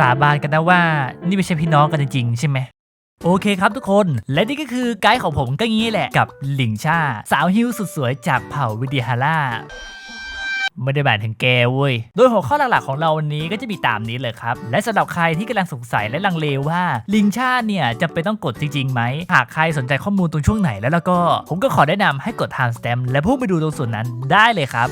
สาบานกันนะว่า นี่ไม่ใช่พี่น้องกันจริงๆใช่ไหมโอเคครับทุกคน และนี่ก็คือไกด์ของผมก็งี้แหละกับหลิงชา สาวฮิวสุดสวยจากเผ่าวิดีฮาร่าไม่ได้หมายถึงแกเว้ย โดยหัวข้อหลักๆของเราวันนี้ก็จะมีตามนี้เลยครับ และสำหรับใครที่กำลังสงสัยและลังเลว่า ลิงชาเนี่ยจะเป็นต้องกดจริงๆไหม หากใครสนใจข้อมูลตรงช่วงไหนแล้วแล้วก็ ผมก็ขอแนะนำให้กด timestamp และพุ่งไปดูตรงส่วนนั้นได้เลยครับ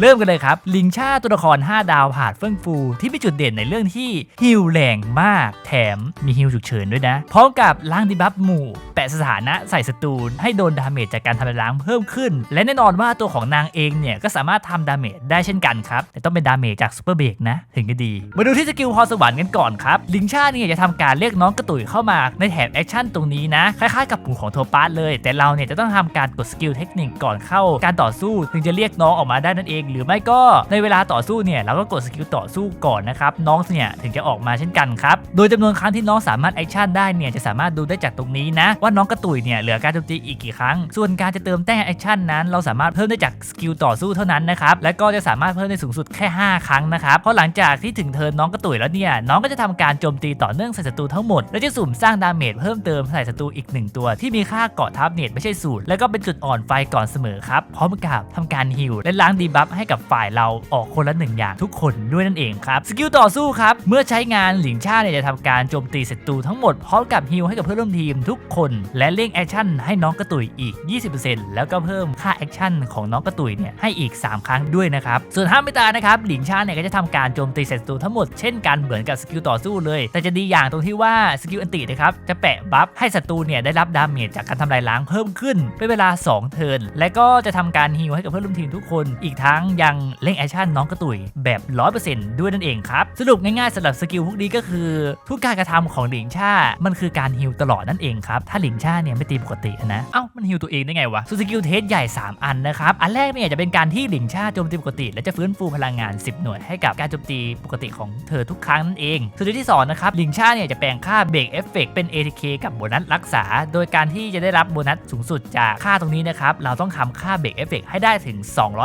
เริ่มกันเลยครับ ลิงชาตัวละคร 5 ดาวผานเฟื่องฟูที่มีจุดเด่นในเรื่องที่ฮิลแรงมาก แถมมีฮิลฉุกเฉินด้วยนะ พร้อมกับล้างดีบัฟหมู่ แปะสถานะใส่สตูนให้โดนดาเมจจากการทำลายล้างเพิ่มขึ้น และแน่นอนว่าตัวของนางเองเนี่ยก็สามารถทำดาเมจได้เช่นกันครับ แต่ต้องเป็นดาเมจจากซูเปอร์เบรกนะ ถึงจะดี มาดูที่สกิลพรสวรรค์กันก่อนครับ ลิงชาเนี่ยจะทำการเรียกน้องกระตุยเข้ามาในแถบแอคชั่นตรงนี้นะคล้ายๆกับปุ่ของโทปาสเลย แต่เราเนี่ยจะต้องทำการกดสกิลเทคนิคก่อนเข้าการต่อสู้ถึงจะเรียกน้องออกมาได้นั่นเองหรือไม่ก็ในเวลาต่อสู้เนี่ยเราก็กดสกิลต่อสู้ก่อนนะครับน้องเนี่ยถึงจะออกมาเช่นกันครับโดยจำนวนครั้งที่น้องสามารถแอคชั่นได้เนี่ยจะสามารถดูได้จากตรงนี้นะว่าน้องกระตุยเนี่ยเหลือการโจมตีอีกกี่ครั้ง ส่วนการจะเติมแต้มแอคชั่นนั้น เราสามารถเพิ่มได้จากสกิลต่อสู้เท่านั้นนะครับและก็จะสามารถเพิ่มได้สูงสุดแค่ 5 ครั้งนะครับเพราะหลังจากที่ถึงเทิร์นน้องกระตุยแล้วเนี่ยน้องก็จะทำการโจมตีต่อเนื่องใส่ศัตรูทั้งหมดและจะสุ่มสร้างดาเมจเพิ่มเติมใส่ศัตรูอีกหนึ่งตัวที่มีค่าเกาะทับเน็ตไม่ใช่ศูนย์แล้วก็เป็นจุดอ่อนไฟก่อนเสมอครับพร้อมกับทำการฮิลและล้างดีบัฟให้กับฝ่ายเราออกคนละหนึ่งอย่างทุกคนด้วยนั่นเองครับสกิลต่อสู้ครับเมื่อใช้งานหลิงชาเนี่ยจะทำการโจมตีศัตรูทั้งหมดพร้อมกับฮิลให้กับเพื่อนร่วมทีมทุกคนและเร่งแอคชั่นให้น้องกระตุยอีก 20%แล้วก็เพิ่มค่าแอคชั่นของน้องกระตุยเนี่ยให้อีก 3 ครั้งด้วยนะครับส่วนห้ามไม่ตายนะครับหลิงชาเนี่ยก็จะทำการโจมตีศัตรูทั้งหมดเช่นกันเหมือนกับสกิลต่อสู้เลย แต่จะดีอย่างตรงที่ว่าสกิลอันตินะครับจะแปะบัฟให้ศัตรูเนี่ยได้รับดาเมจจากการทำลายล้างเพิ่มขึ้นเป็นเวลา 2 เทิร์นและก็จะทำการฮิลให้กับเพื่อนร่วมทีมทุกคนอีกทั้งยังเล่งแอคชั่นน้องกระตุยแบบ 100%ด้วยนั่นเองครับ สรุปง่ายๆสำหรับสกิลพวกนี้ก็คือ ทุกการกระทำของหลิงชามันคือการฮิลตลอดนั่นเองครับ ถ้าหลิงชาเนี่ยไม่ตีปกตินะ เอ้า มันฮิลตัวเองได้ไงวะส่วนสกิลเทสใหญ่ 3 อันนะครับ อันแรกเนี่ยจะเป็นการที่หลิงชาโจมตีปกติ และจะฟื้นฟูพลังงาน 10 หน่วยให้กับการโจมตีปกติของเธอทุกครั้งนั่นเองส่วนที่2นะครับหลิงชาเนี่ยจะแปลงค่าเบรกเอฟเฟกเป็น ATK กับโบนัสรักษา โดยการที่จะได้รับโบนัสสูงสุดจากค่าตรงนี้นะครับเราต้องทำค่าเบรกเอฟเฟกให้ได้ถึง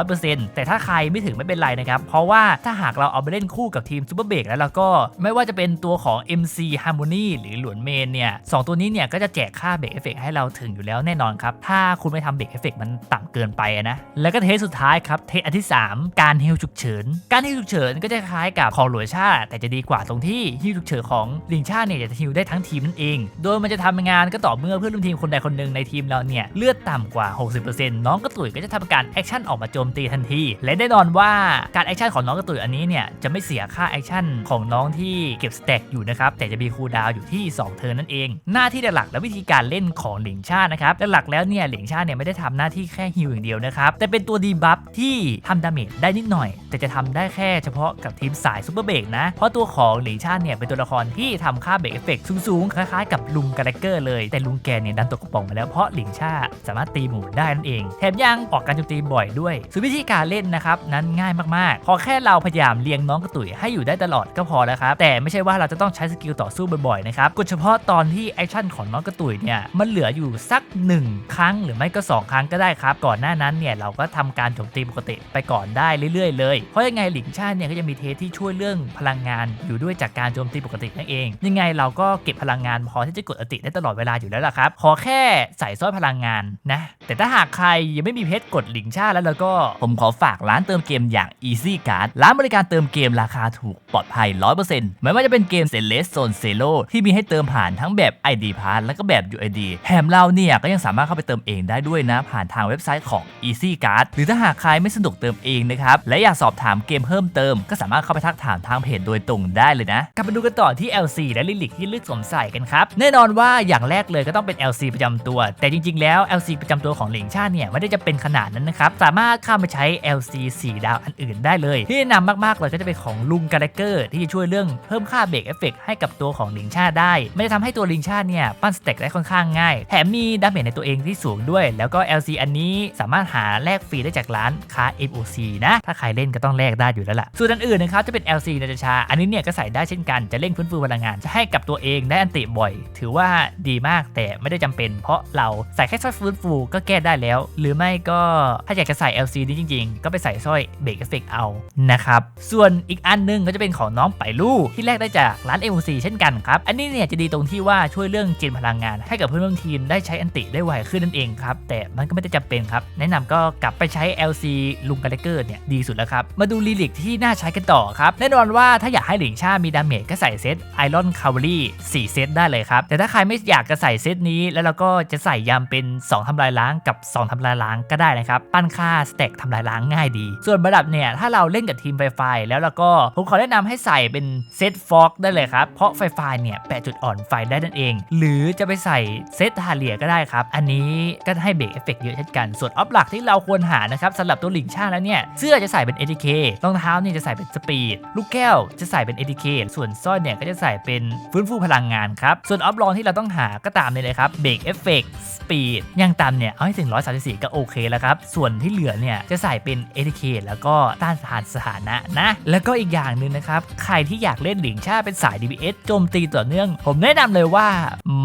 200%แต่ถ้าใครไม่ถึงไม่เป็นไรนะครับเพราะว่าถ้าหากเราเอาไปเล่นคู่กับทีมซูเปอร์เบรกแล้วเราก็ไม่ว่าจะเป็นตัวของ MC Harmony หรือหลวนเมนเนี่ยสองตัวนี้เนี่ยก็จะแจกค่าเบรกเอฟเฟกให้เราถึงอยู่แล้วแน่นอนครับ ถ้าคุณไม่ทำเบรกเอฟเฟกมันต่ำเกินไปนะ แล้วก็เทสสุดท้ายครับ เทสอันที่ 3 การฮิลฉุกเฉิน การฮิลฉุกเฉินก็จะคล้ายกับของหลวชาแต่จะดีกว่าตรงที่ฮิลฉุกเฉินของลิงชาเนี่ยจะฮิลได้ทั้งทีมนั่นเอง โดยมันจะทำงานก็ต่อเมื่อเพื่อนร่วมทีมคนใดคนหนึ่งในทีมเราเนี่ยเลือดต่ำกว่า 60%น้องกระตุยก็จะทำการแอคชั่นออกมาโจมตีทันที และแน่นอนว่าการแอคชั่นของน้องกระตุยอันนี้เนี่ยจะไม่เสียค่าแอคชั่นของน้องที่เก็บสแต็กอยู่นะครับแต่จะมีคูลดาวอยู่ที่ 2 เทิร์นนั่นเอง หน้าที่หลักและวิธีการเล่นของหลิงชานะครับหลักแล้วเนี่ยเหลิงชาเนี่ยไม่ได้ทำหน้าที่แค่ฮิลอย่างเดียวนะครับแต่เป็นตัวดีบัฟที่ทำดาเมจได้นิดหน่อย แต่จะทำได้แค่เฉพาะกับทีมสายซูเปอร์เบรกนะเพราะตัวของเหลิงชาเนี่ยเป็นตัวละครที่ทำค่าเบรกเอฟเฟกต์สูงๆคล้ายๆกับลุงกาแรกเกอร์เลยแต่ลุงแกเนี่ยดันตกกระป๋องมาแล้วเพราะเหลิงชาสามารถตีหมู่ได้นั่นเอง แถมยังออกการโจมตีบ่อยด้วยส่วนวิธีการเล่นนะครับนั้นง่ายมากๆ พอแค่เราพยายามเลี้ยงน้องกระตุยให้อยู่ได้ตลอดก็พอแล้วครับแต่ไม่ใช่ว่าเราจะต้องใช้สกิลต่อสู้บ่อยๆนะครับกดเฉพาะตอนที่แอคชั่นของน้องกระตุยเนี่ยมันเหลืออยู่สัก1ครั้งหรือไม่ก็ 2 ครั้งก็ได้ครับ ก่อนหน้านั้นเนี่ยเราก็ทำการโจมตีปกติไปก่อนได้เรื่อยๆ เลย เพราะยังไงหลิงชาติเนี่ยก็จะมีเทสที่ช่วยเรื่องพลังงานอยู่ด้วยจากการโจมตีปกตินั่นเอง ยังไงเราก็เก็บพลังงานพอที่จะกดอติได้ตลอดเวลาอยู่แล้วล่ะครับ ขอแค่ใส่สร้อยพลังงานนะ แต่ถ้าหากใครยังไม่มีเพชรกดหลิงชาติแล้วแล้วก็ผมขอฝากร้านเติมเกมอย่าง Easy Card ร้านบริการเติมเกมราคาถูกปลอดภัย 100%ไม่ว่าจะเป็นเกมเซเลสโซนเซโลที่มีให้เติมผ่านทั้งแบบ ID Pass แล้วก็แบบ UID แถมเราเนี่ยก็ยังสามารถเข้าไปเติมเองได้ด้วยนะ ผ่านทางเว็บไซต์ของ Easy Card หรือถ้าหากใครไม่สะดวกเติมเองนะครับ และอยากสอบถามเกมเพิ่มเติม ก็สามารถเข้าไปทักถามทางเพจโดยตรงได้เลยนะกลับมาดูกันต่อที่ LC และลิลิกที่เลือกสวมใส่กันครับแน่นอนว่าอย่างแรกเลยก็ต้องเป็น LC ประจำตัว แต่จริง ๆ แล้ว LC ประจำตัวของหลิงชาเนี่ยไม่ได้จะเป็นขนาดนั้นนะครับสามารถข้ามไปใช้ LC 4 ดาวอันอื่นได้เลย ที่แนะนำมากๆเลยก็จะเป็นของลุงกาแรกเกอร์ที่จะช่วยเรื่องเพิ่มค่าเบรกเอฟเฟกให้กับตัวของหลิงชาได้ ไม่ได้ทำให้ตัวหลิงชาเนี่ยปั้นสเต็กได้ค่อนข้างง่ายแถมมีดาเมจในตัวเองที่สูงด้วย แล้วก็ LC อันนี้สามารถหาแลกฟรีได้จากร้านค้า MOC นะ ถ้าใครเล่นก็ต้องแลกได้อยู่แล้วล่ะ ส่วนอันอื่นนะครับจะเป็น LC นาจาชา อันนี้เนี่ยก็ใส่ได้เช่นกัน จะเร่งฟื้นฟูพลังงาน จะให้กับตัวเองได้อันติบ่อย ถือว่าดีมากแต่ไม่ได้จำเป็น เพราะเราใส่แค่ซอสฟื้นฟูก็แก้ได้แล้ว หรือไม่ก็ถ้าอยากจะใส่ LC นี้จริง ๆ ก็ไปใส่สร้อยเบรกเอฟเฟกเอานะครับส่วนอีกอันหนึงก็จะเป็นของน้องไปลู่ที่แรกได้จากร้าน m อ c เช่นกันครับอันนี้เนี่ยจะดีตรงที่ว่าช่วยเรื่องเจนพลังงาน ให้กับเพื่อนร่วมทีมได้ใช้อันติได้ไวขึ้นนั่นเองครับ แต่มันก็ไม่ได้จำเป็นครับ แนะนำก็กลับไปใช้ LC ลุงกาเลเกอร์เนี่ยดีสุดแล้วครับ มาดูลีลิกที่น่าใช้กันต่อครับ แน่นอนว่าถ้าอยากให้หลิงชามีดาเมจก็ใส่เซตไอรอนคาวลี่4เซตได้เลยครับ แต่ถ้าใครไม่อยากจะใส่เซตนี้ แล้วเราก็จะใส่ยามเป็น 2ทำลายล้างกับ 2ทำลายล้างก็ได้นะครับ ปั้นค่าสเต็กทำลายล้างง่ายดี ส่วนระดับเนี่ยถ้าเราเล่นกับทีมไฟไฟแล้วแล้วก็ผมขอแนะนำให้ใส่เป็นเซตฟอกได้เลยครับเพราะไฟไฟเนี่ยแปะจุดอ่อนไฟได้นั่นเอง หรือจะไปใส่เซตฮาเลียก็ได้ครับอันนี้ก็ให้เบรกเอฟเฟกเยอะเช่นกัน ส่วนออฟหลักที่เราควรหานะครับสำหรับตัวหลิงชาแล้วเนี่ย เสื้อจะใส่เป็น ATK รองเท้าเนี่ยจะใส่เป็นสปีด ลูกแก้วจะใส่เป็น ATK ส่วนสร้อยเนี่ยก็จะใส่เป็นฟื้นฟูพลังงานครับ ส่วนออฟรองที่เราต้องหาก็ตามนี้เลยครับเบรกเอฟเฟกสปีดยังตามเนี่ยเอาให้ถึง 134 ก็โอเคแล้วครับ ส่วนที่เหลือเนี่ยจะใส่เป็น ATK แล้วก็ต้านทานสถานะนะ แล้วก็อีกอย่างหนึ่งนะครับใครที่อยากเล่นหลิงชาเป็นสาย DPS โจมตีต่อเนื่อง ผมแนะนำเลยว่า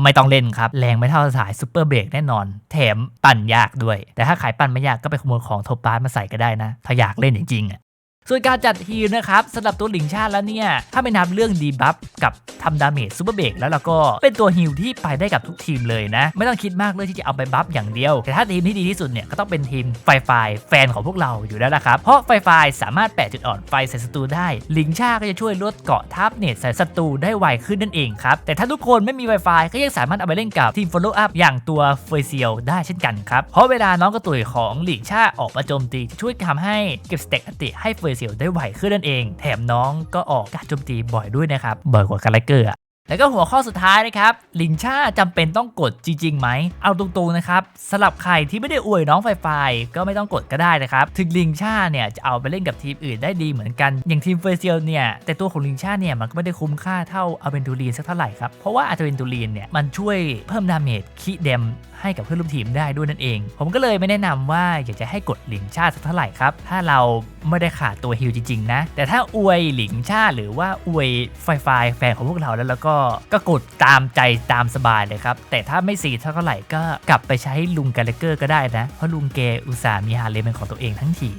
ไม่ต้องเล่นครับแรงไม่เท่าสายซูเปอร์เบรกแน่นอนแถมปั่นยากด้วย แต่ถ้าขายปั่นไม่ยากก็ไปขโมยของโทปาร์มาใส่ก็ได้นะ ถ้าอยากเล่นจริงๆอะ ส่วนการจัดทีมนะครับสำหรับตัวหลิงชาติแล้วเนี่ย ถ้าไม่นับเรื่องดีบัฟกับทำดาเมจซูเปอร์เบรกแล้วเราก็เป็นตัวฮิลที่ไปได้กับทุกทีมเลยนะ ไม่ต้องคิดมากเลยที่จะเอาไปบัฟอย่างเดียว แต่ถ้าทีมที่ดีที่สุดเนี่ย ก็ต้องเป็นทีมไฟไฟแฟนของพวกเราอยู่แล้วนะครับ เพราะไฟไฟสามารถแปะจุดอ่อนไฟใส่ศัตรูได้หลิงชาก็จะช่วยลดเกาะทับเนตใส่ศัตรูได้ไวขึ้นนั่นเองครับแต่ถ้าทุกคนไม่มีไวไฟก็ยังสามารถเอาไปเล่นกับทีม follow up อย่างตัวเฟยเซียวได้เช่นกันครับเพราะเวลาน้องกระตุยของหลิงชาออกมาโจมตีช่วยทำให้เก็บสเต็กอติให้เฟยเซียวได้ไหวขึ้นนั่นเอง แถมน้องก็ออกการโจมตีบ่อยด้วยนะครับบ่อยกว่าการไลเกอร์อะ แล้วก็หัวข้อสุดท้ายนะครับลิงชาจำเป็นต้องกดจริงๆไหม เอาตรงๆนะครับสำหรับใครที่ไม่ได้อวยน้องไฟไฟก็ไม่ต้องกดก็ได้นะครับ ถึงลิงชาเนี่ยจะเอาไปเล่นกับทีมอื่นได้ดีเหมือนกัน อย่างทีมเฟอร์เซียลเนี่ย แต่ตัวของลิงชาเนี่ยมันก็ไม่ได้คุ้มค่าเท่าอาเวนตูรีนสักเท่าไหร่ครับ เพราะว่าอาเวนตูรีนเนี่ยมันช่วยเพิ่มดาเมจคีเดมให้กับเพื่อนร่วมทีมได้ด้วยนั่นเอง ผมก็เลยไม่แนะนำว่าอยากจะให้กดหลิงชาสักเท่าไหร่ครับ ถ้าเราไม่ได้ขาดตัวฮิลจริงๆนะ แต่ถ้าอวยหลิงชาหรือว่าอวยไฟไฟแฟนของพวกเราแล้วแล้วก็ก็กดตามใจตามสบายเลยครับ แต่ถ้าไม่สีเท่าไหร่ก็กลับไปใช้ลุงกาเลเกอร์ก็ได้นะ เพราะลุงเกอุตส่าห์มีฮาเลมเป็นของตัวเองทั้งที